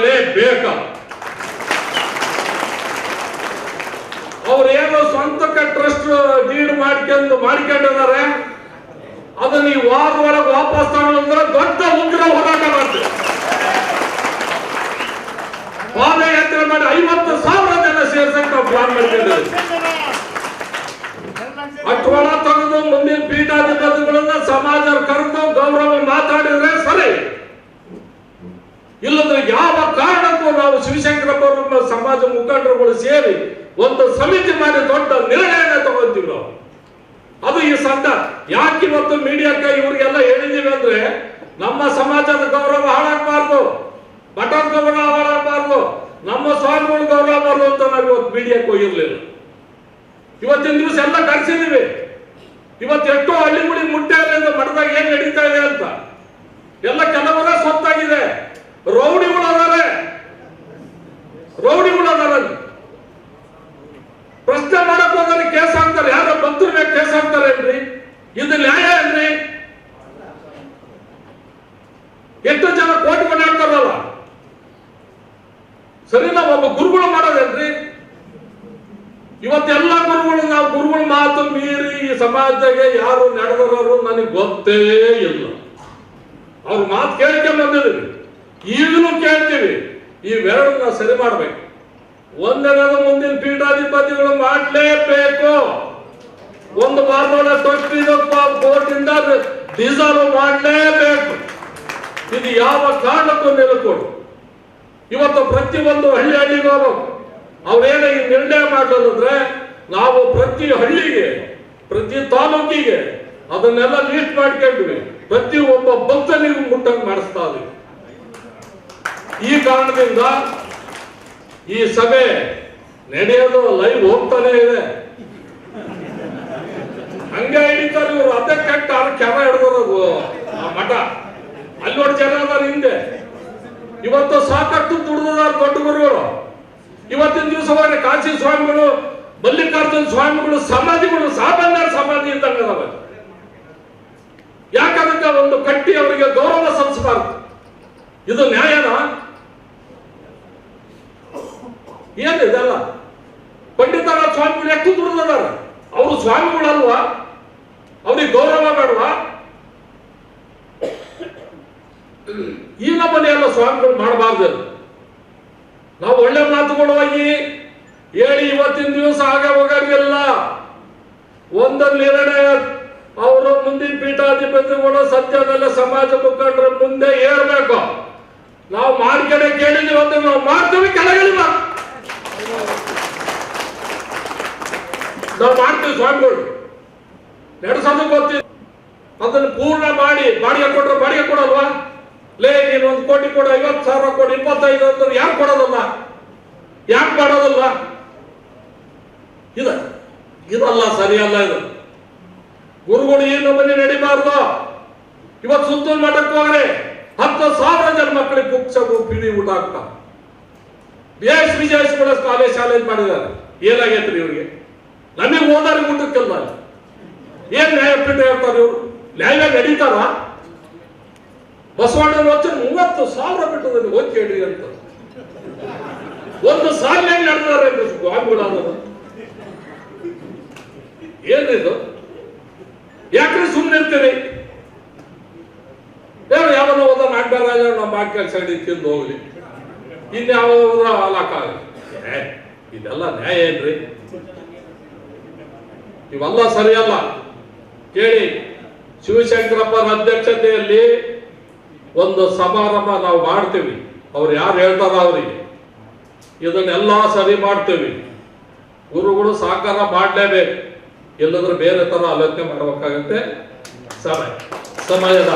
ಮಾಡಲೇಬೇಕ ಅವ್ರೇನೋ ಸ್ವಂತಕ್ಕೆ trust deed ಮಾಡ್ಕೊಂಡು ಮಾಡ್ಕೊಂಡಿದ್ದಾರೆ. ಅದನ್ನ ಈ ವಾರ ಒಳಗೆ ವಾಪಸ್ ತಗೊಂಡ್ರೆ ದೊಡ್ಡ ಉಗ್ರ ಹೋರಾಟ ಮಾಡ್ತೀವಿ. ಪಾದಯಾತ್ರೆ ಮಾಡಿ ಐವತ್ತು ಸಾವಿರ ಜನ ಸೇರ್ಸಕ್ ನಾವು ಪ್ಲಾನ್ ಮಾಡ್ಕೊಂಡಿದ್ದೀವಿ. ಅಟ್ವಾಳ ತೆಗೆದು ಮುಂದಿನ ಪೀಠಾಧಿಪತಿಗಳನ್ನ ಸಮಾಜ ಕರೆದು ಗೌರವ ಮಾತಾಡಿದ್ರೆ ಸರಿ ಇಲ್ಲಂದ್ರೆ ಯಾವ ಕಾರಣಕ್ಕೂ ನಾವು ಶಿವಶಂಕರಪ್ಪ ಅವರನ್ನ ಸಮಾಜ ಮುಖಂಡರುಗಳು ಸೇರಿ ಒಂದು ಸಮಿತಿ ಮಾಡಿ ದೊಡ್ಡ ನಿರ್ಣಯನ ತಗೊಂತೀವಿ ಅದು ಈ ಸಂತ ಯಾಕೆ ಇವತ್ತು ಮೀಡಿಯಾಕ್ಕೆ ಇವ್ರಿಗೆಲ್ಲ ಹೇಳಿದೀವಿ ಅಂದ್ರೆ ನಮ್ಮ ಸಮಾಜದ ಗೌರವ ಹಾಳಾಗಬಾರ್ದು. ಬಟನ್ ಗೌರವ ಹಾಳಾಗಬಾರ್ದು ನಮ್ಮ ಸ್ವಾಮಿಗಳು ಗೌರವ ಬಾರ್ದು ಅಂತ ನಾವು ಇವತ್ತು ಮೀಡಿಯಾಕ್ಕೆ ಹೋಗಿರ್ಲಿಲ್ಲ. ಇವತ್ತಿನ ದಿವಸ ಎಲ್ಲ ಕರೆಸಿದೀವಿ. ಇವತ್ತು ಎಷ್ಟೋ ಮುಟ್ಟೆ ಮುಟ್ಟೆಯಲ್ಲಿ ಮಠದಾಗ ಏನ್ ನಡೀತಾ ಇದೆ ಅಂತ. ಎಲ್ಲ ಕೆಲವರ ಸ್ವತ್ತಾಗಿದೆ ರೌಡಿಗಳು ಇದು ನ್ಯಾಯ ಅಂದ್ರೆ ಎಷ್ಟೋ ಜನ ಕೋಟಿ ಕೊಂಡಾಡ್ತಾರಲ್ಲ ಸರಿ, ನಾವು ಒಬ್ಬ ಗುರುಗಳು ಮಾಡೋದೇನ್ರಿ? ಇವತ್ತೆಲ್ಲ ಗುರುಗಳು, ನಾವು ಗುರುಗಳ ಮಾತು ಮೀರಿ ಈ ಸಮಾಜಕ್ಕೆ ಯಾರು ನಡೆದವರು ನನಗೆ ಗೊತ್ತೇ ಇಲ್ಲ. ಅವ್ರ ಮಾತು ಕೇಳ್ಕೊಂಡ್ ಬಂದಿದ್ದೀವಿ ಈಗಲೂ ಕೇಳ್ತೀವಿ. ಇವೆರಡನ್ನ ಸರಿ ಮಾಡ್ಬೇಕು. ಒಂದೆರಡು ಮುಂದಿನ ಪೀಠಾಧಿಪತಿಗಳು ಮಾಡಲೇಬೇಕು. ಒಂದು ವಾರದೊಳಗೆ ತೊಟ್ಟಿದ ಕೋರ್ಟಿಂದ ಡಿಸಾಲ್ವ್ ಮಾಡಲೇಬೇಕು. ಇದು ಯಾವ ಕಾರಣಕ್ಕೂ ನಿಲ್ಕೊಡು ಇವತ್ತು ಪ್ರತಿಯೊಂದು ಹಳ್ಳಿ ಹಳ್ಳಿಗೆ ಹೋಗ್ಬೇಕು. ಅವ್ರೇನ ಈ ನಿರ್ಣಯ ಮಾಡೋದಂದ್ರೆ ನಾವು ಪ್ರತಿ ಹಳ್ಳಿಗೆ, ಪ್ರತಿ ತಾಲೂಕಿಗೆ ಅದನ್ನೆಲ್ಲ ಲೀಸ್ಟ್ ಮಾಡ್ಕೊಂಡ್ವಿ. ಪ್ರತಿ ಒಬ್ಬ ಭಕ್ತನಿಗೂ ಮುಟ್ಟಂಗ್ ಮಾಡಿಸ್ತಾ ಇದ್ವಿ. ಈ ಕಾರಣದಿಂದ ಈ ಸಭೆ ನಡೆಯೋದು ಲೈವ್ ಹೋಗ್ತಾನೆ ಇದೆ. ಹಂಗೆ ಹಿಡಿತಾರೆ ಇವರು. ಕಟ್ಟ ಅವ್ರ ಕೆರ ಹಿಡ್ದೋದು ಆ ಮಠ. ಅಲ್ಲಿ ನೋಡಿ ಜನ ಅದಾರ ಹಿಂದೆ. ಇವತ್ತು ಸಾಕಷ್ಟು ದುಡ್ದದಾರ ದೊಡ್ಡ ಗುರುಗಳು ಇವತ್ತಿನ ದಿವಸ ಕಾಶಿ ಸ್ವಾಮಿಗಳು, ಮಲ್ಲಿಕಾರ್ಜುನ ಸ್ವಾಮಿಗಳು, ಸಮಾಧಿಗಳು ಸಾಬಂಗಾರ ಸಮಾಧಿ ಇದ್ದಂಗ ಯಾಕಂದ್ರೆ ಒಂದು ಕಟ್ಟಿ ಅವರಿಗೆ ಗೌರವ ಸಲ್ಲಿಸಬಾರ್ದು. ಇದು ನ್ಯಾಯನ? ನ್ಯಾಯನಾ ಇದೆಲ್ಲ? ಪಂಡಿತರ ಸ್ವಾಮಿಗಳು ಎಷ್ಟು ದುಡ್ದದಾರ ಅವರು ಸ್ವಾಮಿಗಳಲ್ವಾ? ಗೌರವ ಬೇಡವಾ ಈ ನಮ್ಮನೆ ಎಲ್ಲ ಸ್ವಾಮಿಗಳು ಮಾಡಬಾರ್ದು ನಾವು ಒಳ್ಳೆ ಮಾತುಗಳು ಹೋಗಿ ಹೇಳಿ ಇವತ್ತಿನ ದಿವಸ ಆಗ ಹೋಗಂಗಿಲ್ಲ ಒಂದೊಂದು ನಿರ್ಣಯ ಅವರು ಮುಂದಿನ ಪೀಠಾಧಿಪತಿಗಳು ಸತ್ಯದಲ್ಲ ಸಮಾಜ ಮುಖಂಡರ ಮುಂದೆ ಏರ್ಬೇಕು. ನಾವು ಮಾರ್ಕೆಟ್ ಕೇಳಿದ್ವಿ ಅಂತ ನಾವು ಮಾಡ್ತೀವಿ ಕೆಳಗಿಲ್ಲ ನಾವು ಮಾಡ್ತೀವಿ ಸ್ವಾಮಿಗಳು. ನಡೆಸೋದು ಗೊತ್ತಿಲ್ಲ ಅದನ್ನು ಪೂರ್ಣ ಮಾಡಿ, ಬಾಡಿಗೆ ಕೊಟ್ರೆ ಬಾಡಿಗೆ ಕೊಡಲ್ವಾ? ಲೇ, ನೀನು ಒಂದು ಕೋಟಿ ಕೊಡು, ಐವತ್ತು ಸಾವಿರ ಕೊಡು, ಇಪ್ಪತ್ತೈದು ಅಂದ್ರೆ ಯಾಕೆ ಕೊಡೋದಲ್ಲ? ಯಾಕೆ ಮಾಡೋದಲ್ಲ ಇದು, ಇದಲ್ಲ, ಸರಿಯಲ್ಲ ಇದು. ಗುರುಗಳು ಏನು ನಮ್ಮನೆ ನಡಿಬಾರ್ದು? ಇವತ್ತು ಸುತ್ತೂರು ಮಠಕ್ಕೆ ಹೋಗ್ರೆ ಹತ್ತು ಸಾವಿರ ಜನ ಮಕ್ಕಳಿಗೆ ಕುಕ್ಸು ಪಿಡಿ ಊಟ ಆಗ್ತಾ ಬೇಸ್ ವಿಜಯಸ್ ಕೂಡ ಕಾಲೇಜ್ ಚಾಲೆಂಜ್ ಮಾಡಿದ್ದಾರೆ. ಏನಾಗೈತ್ರಿ ಇವ್ರಿಗೆ? ನಮಗೆ ಓದಾರಿ ಊಟಕ್ಕೆಲ್ಲ. ಏನ್ ನ್ಯಾಯಪೀಠ ಹೇಳ್ತಾರೆ ಇವರು? ನ್ಯಾಯ ನಡೀತಾರ ಬಸವಣ್ಣನ ವಚನ ಮೂವತ್ತು ಸಾವಿರ ಬಿಟ್ಟದಲ್ಲಿ ಓದ್ ಕೇಳಿ ಅಂತ. ಒಂದು ಸಾಲಿನಲ್ಲಿ ನಡೆದಾರೆ ಸ್ವಾಮಿಗಳಾದವರು ಏನಿದು? ಯಾಕ್ರೆ ಸುಮ್ಮನೆ ಇರ್ತೀರಿ? ಯಾರು ಯಾವನ ಹೋದ ನಾಟ್ಯರಾಜ ನಮ್ಮ ಬಾಕಿ ಸೈಡ್ ತಿಂದು ಹೋಗ್ಲಿ. ಇನ್ಯಾವ ಏ, ಇದೆಲ್ಲ ನ್ಯಾಯ ಏನ್ರಿ? ಇವೆಲ್ಲ ಸರಿಯಲ್ಲ. ಕೇಳಿ ಶಿವಶಂಕರಪ್ಪನ ಅಧ್ಯಕ್ಷತೆಯಲ್ಲಿ ಒಂದು ಸಮಾರಂಭ ನಾವು ಮಾಡ್ತೀವಿ. ಅವ್ರು ಯಾರು ಹೇಳ್ತಾರ ಅವರಿಗೆ. ಇದನ್ನೆಲ್ಲ ಸರಿ ಮಾಡ್ತೀವಿ. ಗುರುಗಳು ಸಾಕಾರ ಮಾಡಲೇಬೇಕು. ಇಲ್ಲದ್ರೆ ಬೇರೆ ತರ ಆಲೋಚನೆ ಮಾಡಬೇಕಾಗತ್ತೆ. ಸಮಯ, ಸಮಯದ